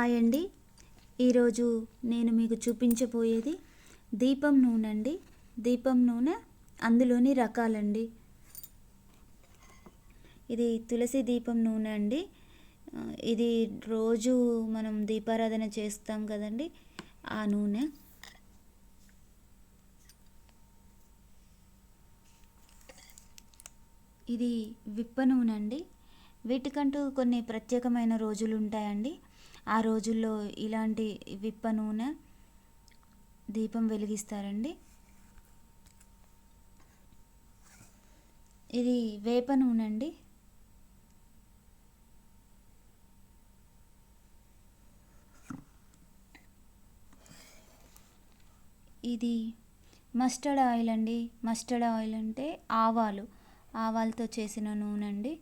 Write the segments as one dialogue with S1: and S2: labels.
S1: Hi అండి. ఈరోజు నేను మీకు చూపించబోయేది దీపం నూనె అండి. దీపం నూనె అందులోని రకాలండి. ఇది తులసి దీపం నూనె అండి. ఇది రోజు మనం దీపారాధన చేస్తాం కదండి ఆ నూనె. ఇది విప్ప నూనె అండి. వీటికంటూ కొన్ని ప్రత్యేకమైన రోజులు ఉంటాయండి. ఆ రోజుల్లో ఇలాంటి విప్ప నూనె దీపం వెలిగిస్తారండి. ఇది వేప నూనె అండి. ఇది మస్టర్డ్ ఆయిల్ అండి. మస్టర్డ్ ఆయిల్ అంటే ఆవాలు. ఆవాలతో చేసిన నూనె అండి.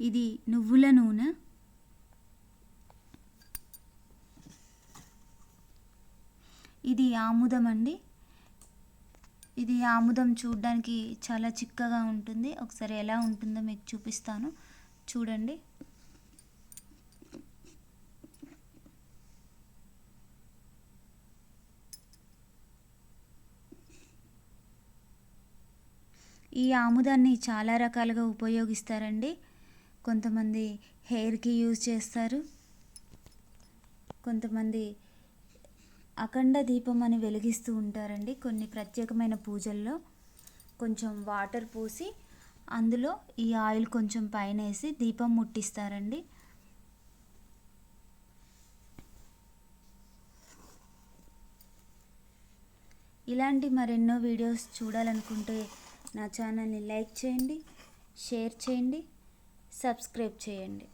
S1: ఇది నువ్వుల నూనె. ఇది ఆముదం అండి. ఇది ఆముదం చూడడానికి చాలా చిక్కగా ఉంటుంది. ఒకసారి ఎలా ఉంటుందో మీకు చూపిస్తాను. చూడండి. ఈ ఆముదాన్ని చాలా రకాలుగా ఉపయోగిస్తారండి. కొంతమంది హెయిర్కి యూజ్ చేస్తారు. కొంతమంది అఖండ దీపం అని వెలిగిస్తూ ఉంటారండి కొన్ని ప్రత్యేకమైన పూజల్లో. కొంచెం వాటర్ పోసి అందులో ఈ ఆయిల్ కొంచెం పైన వేసి దీపం ముట్టిస్తారండి. ఇలాంటి మరెన్నో వీడియోస్ చూడాలనుకుంటే నా ఛానల్ని లైక్ చేయండి షేర్ చేయండి. సబ్స్క్రైబ్ చేయండి.